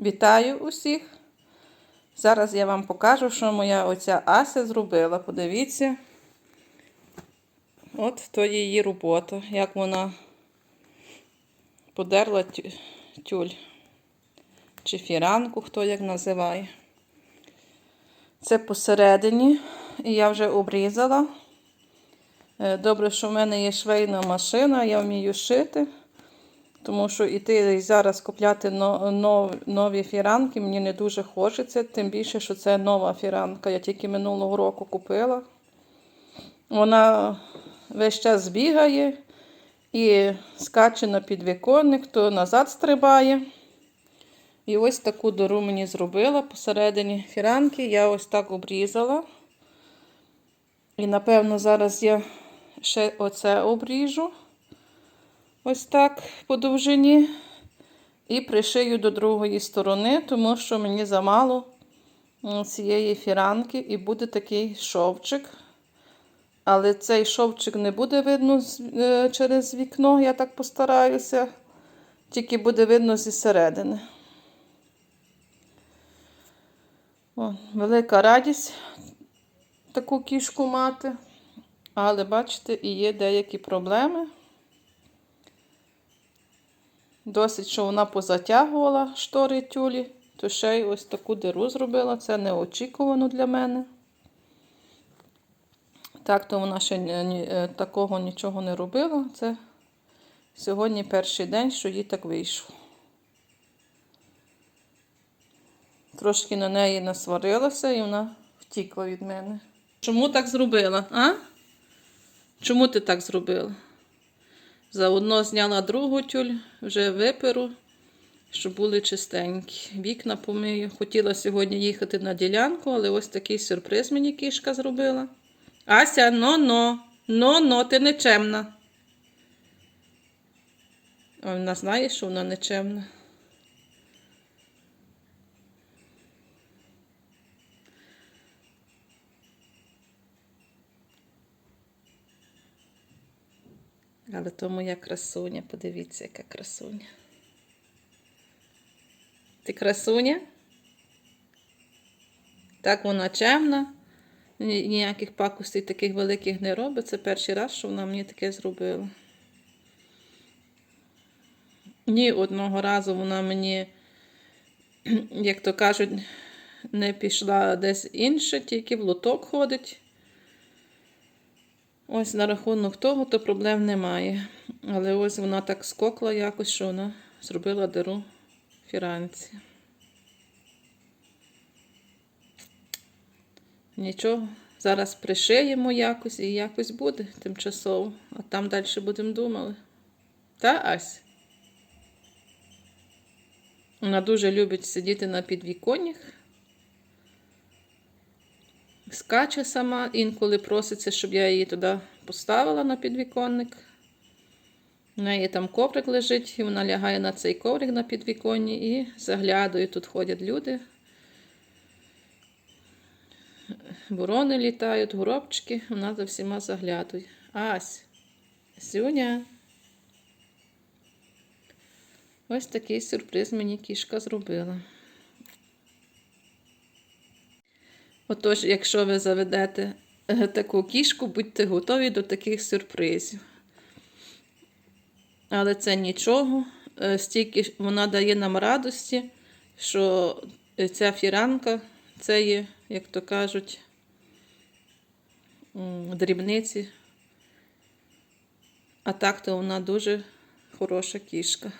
Вітаю усіх! Зараз я вам покажу, що моя оця Ася зробила. Подивіться. От то її робота, як вона подерла тюль. Чи фіранку, хто як називає. Це посередині, і я вже обрізала. Е, Добре, що в мене є швейна машина, я вмію шити. Тому що іти зараз купляти нові фіранки мені не дуже хочеться, тим більше, що це нова фіранка. Я тільки минулого року купила. Вона весь час бігає і скаче на підвіконник, то назад стрибає. І ось таку дору мені зробила посередині фіранки. Я ось так обрізала. І напевно зараз я ще оце обріжу. Ось так по довжині. І пришию до другої сторони, тому що мені замало цієї фіранки і буде такий шовчик. Але цей шовчик не буде видно е, через вікно, я так постараюся. Тільки буде видно зі середини. О, велика радість таку кішку мати. Але бачите, і є деякі проблеми. Досить, що вона позатягувала штори тюлі, то ще й ось таку диру зробила. Це неочікувано для мене. Так, то вона ще ні- е, такого нічого не робила. Це сьогодні перший день, що їй так вийшло. Трошки на неї насварилася і вона втікла від мене. Чому так зробила? А? Чому ти так зробила? Заодно зняла другу тюль, вже виперу, щоб були чистенькі. Вікна помию. Хотіла сьогодні їхати на ділянку, але ось такий сюрприз мені кішка зробила. Ася, но-но, но-но, ти нечемна. А вона знає, що вона нечемна. Але то моя красуня, подивіться, яка красуня. Ти красуня? Так вона чемна. Ніяких пакостей таких великих не робить. Це перший раз, що вона мені таке зробила. Ні одного разу вона мені, як то кажуть, не пішла десь інше, тільки в лоток ходить. Ось на рахунок того, то проблем немає. Але ось вона так скокла якось, що вона зробила диру фіранці. Нічого, зараз пришиємо якось і якось буде тимчасово, а там далі будемо думали. Та Ась? Вона дуже любить сидіти на підвіконнях. Скаче сама, інколи проситься, щоб я її туди поставила на підвіконник. У неї там коврик лежить, і вона лягає на цей коврик на підвіконні і заглядає. Тут ходять люди. Ворони літають, горобчики, вона за всіма заглядає. Ась, Сюня. Ось такий сюрприз мені кішка зробила. Отож, якщо ви заведете е, таку кішку, будьте готові до таких сюрпризів. Але це нічого, е, стільки вона дає нам радості, що е, ця фіранка це є, як то кажуть, дрібниці. А так то вона дуже хороша кішка.